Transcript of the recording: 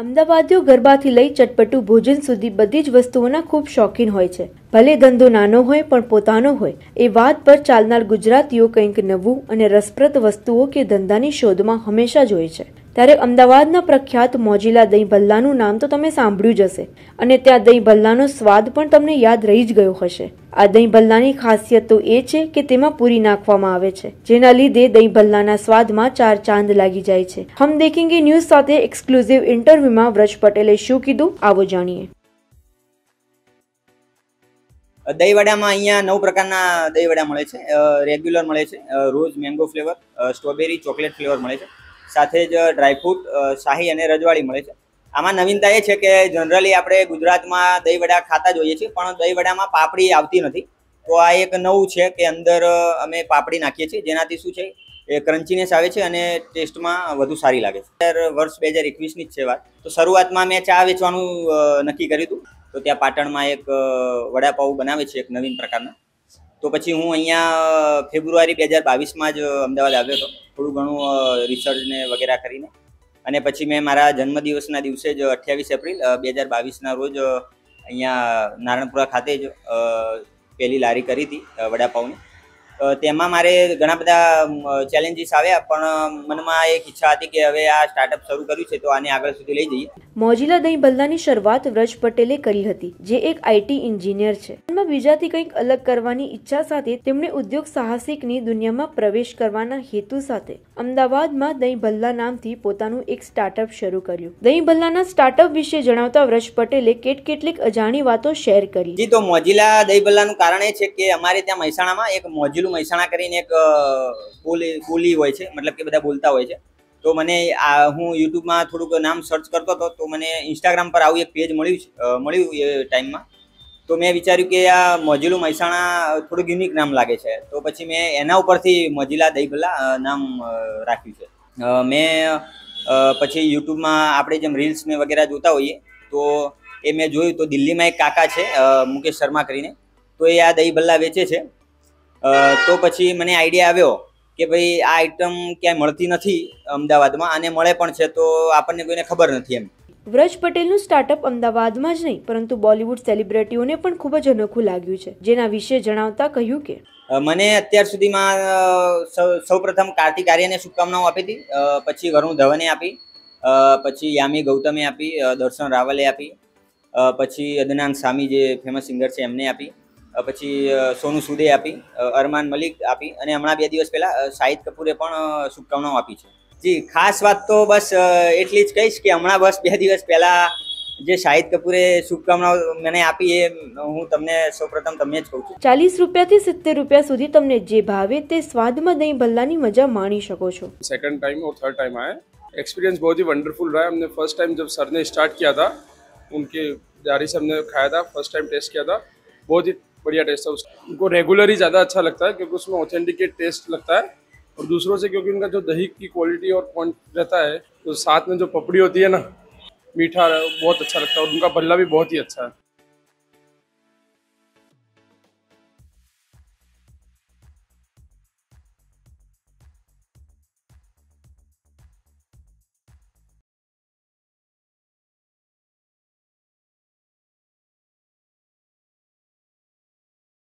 અમદાવાદીઓ ગરબાથી લઈ ચટપટું ભોજન સુધી બધી જ વસ્તુઓના ખૂબ શોખીન હોય છે. ભલે ધંધો નાનો હોય, પણ પોતાનો હોય. એ વાત પર ચાલનાર ગુજરાતીઓ કંઈક નવું અને રસપ્રદ વસ્તુઓ કે ધંધાની શોધમાં હંમેશા જ હોય છે. ત્યારે અમદાવાદના પ્રખ્યાત મોજીલા દહીં ભલ્લાનું નામ તો તમે સાંભળ્યું જ હશે. અને ત્યાં દહીં ભલ્લાનો સ્વાદ પણ તમને યાદ રહી જ ગયો હશે. આ દહીં ભલ્લાની ખાસિયત તો એ છે કે તેમાં પૂરી નાખવામાં આવે છે, જેના લીધે દહીં ભલ્લાના સ્વાદમાં ચાર ચાંદ લાગી જાય છે. હમ દેખેંગે ન્યૂઝ સાથે એક્સક્લુઝિવ ઇન્ટરવ્યુમાં વ્રજ પટેલે શું કીધું, આવો જાણીએ. દહીંવડામાં અહીંયા નવ પ્રકારના દહીંવડા મળે છે. રેગ્યુલર મળે છે. રોજ mango flavour strawberry, chocolate flavour મળે છે. સાથે જ ડ્રાયફ્રૂટ શાહી અને રજવાડી મળે છે. આમાં નવીનતા એ છે કે જનરલી આપણે ગુજરાતમાં દહીંવડા ખાતા જ હોઈએ છીએ, પણ દહીંવડામાં પાપડી આવતી નથી. તો આ એક નવું છે કે અંદર અમે પાપડી નાખીએ છીએ, જેનાથી શું છે, એ ક્રન્ચીનેસ આવે છે અને ટેસ્ટમાં વધુ સારી લાગે છે. વર્ષ બે હજાર એકવીસની જ છે વાત. તો શરૂઆતમાં મેં ચા વેચવાનું નક્કી કર્યું હતું. તો ત્યાં પાટણમાં એક વડાપાઉં બનાવે છે એક નવીન પ્રકારના. તો પછી હું અહીંયા ફેબ્રુઆરી બે હજાર બાવીસમાં જ અમદાવાદ આવ્યો હતો. થોડું ઘણું રિસર્ચને વગેરે કરીને. અને પછી મેં મારા જન્મદિવસના દિવસે જ અઠ્યાવીસ એપ્રિલ બે હજાર બાવીસના રોજ અહીંયા નારણપુરા ખાતે જ પહેલી લારી કરી હતી વડાપાઉની. તેમાં મારે ઘણા બધા ચેલેન્જીસ આવ્યા, પણ મનમાં એક ઈચ્છા હતી કે હવે આ સ્ટાર્ટઅપ શરૂ કર્યું છે, તો આને આગળ સુધી લઈ જઈએ. મોજીલા દહીં ભલ્લાની શરૂઆત વ્રજ પટેલે કરી હતી, જે એક આઈટી એન્જિનિયર છે. એમાં બીજાથી કંઈક અલગ કરવાની ઈચ્છા સાથે તેમણે ઉદ્યોગ સાહસિકની દુનિયામાં પ્રવેશ કરવાના હેતુ સાથે અમદાવાદમાં દહીં ભલ્લા નામથી પોતાનું એક સ્ટાર્ટઅપ શરૂ કર્યું. દહીં ભલ્લાના સ્ટાર્ટઅપ વિશે જણાવતા વ્રજ પટેલે કેટ કેટલીક અજાણી વાતો શેર કરી. જી, તો મોજીલા દહીંભલ્લાનું કારણ એ છે કે અમારે ત્યાં મહેસાણામાં એક મોજીલું મહેસાણા કરીને એક બોલી બોલી હોય છે, મતલબ કે બધા બોલતા હોય છે. તો મને આ હું યુટ્યુબમાં થોડુંક નામ સર્ચ કરતો હતો, તો મને ઇન્સ્ટાગ્રામ પર આવું એક પેજ મળ્યું મળ્યું એ ટાઈમમાં તો મેં વિચાર્યું કે આ મોજીલું મહેસાણા થોડુંક યુનિક નામ લાગે છે. તો પછી મેં એના ઉપરથી મોજીલા દહીભલા નામ રાખ્યું છે. મેં પછી યુટ્યુબમાં આપણે જેમ રીલ્સ ને વગેરે જોતા હોઈએ, તો એ મેં જોયું તો દિલ્હીમાં એક કાકા છે મુકેશ શર્મા કરીને, તો એ આ દહીં ભલ્લા વેચે છે. તો પછી મને આઈડિયા આવ્યો કે ભાઈ આ આઈટમ ક્યાંય મળતી નથી અમદાવાદમાં અને મળે પણ છે તો આપણને કોઈને ખબર નથી એમ. વ્રજ પટેલનું સ્ટાર્ટઅપ અમદાવાદમાં જ નહીં પરંતુ બોલિવૂડ સેલિબ્રિટીઓને પણ ખૂબ જ અનોખું લાગ્યું છે જેના વિશે જણાવતા કહ્યું કે મને અત્યાર સુધીમાં સૌ સૌપ્રથમ કાર્તિક આર્યને શુભકામનાઓ આપી હતી પછી વરુણ ધવને આપી પછી યામી ગૌતમે આપી દર્શન રાવલે આપી પછી અદનાન સામી જે ફેમસ સિંગર છે એમને આપી પછી અ, સોનુ સૂદે આપી અ, અરમાન મલિક આપી અને હમણાં બે દિવસ પહેલા અ, શાહિદ કપૂરે પણ અ, શુભકામનાઓ આપી છે જી ખાસ વાત તો બસ અ, એટલી જ કહીશ કે હમણાં બસ બે દિવસ પહેલા જે શાહિદ કપૂરે શુભકામનાઓ મને આપી એ હું તમને સૌપ્રથમ તમને જ કહું છું ચાલીસ રૂપિયાથી સિત્તેર રૂપિયા સુધી તમને જે ભાવે તે સ્વાદમાં દહીં ભલ્લાની મજા માણી શકો છો सेकंड टाइम और थर्ड टाइम आए एक्सपीरियंस बहुत ही वंडरफुल रहा है हमने फर्स्ट टाइम जब सर ने स्टार्ट किया था उनके जारी से हमने खाया था फर्स्ट टाइम टेस्ट किया था बहुत ही बढ़िया टेस्ट है। उसका उनको रेगुलर ही ज़्यादा अच्छा लगता है, क्योंकि उसमें ऑथेंटिकेट टेस्ट लगता है। और दूसरों से, क्योंकि उनका जो दही की क्वालिटी और पॉइंट रहता है तो साथ में जो पपड़ी होती है ना, मीठा बहुत अच्छा लगता है। और उनका भल्ला भी बहुत ही अच्छा है।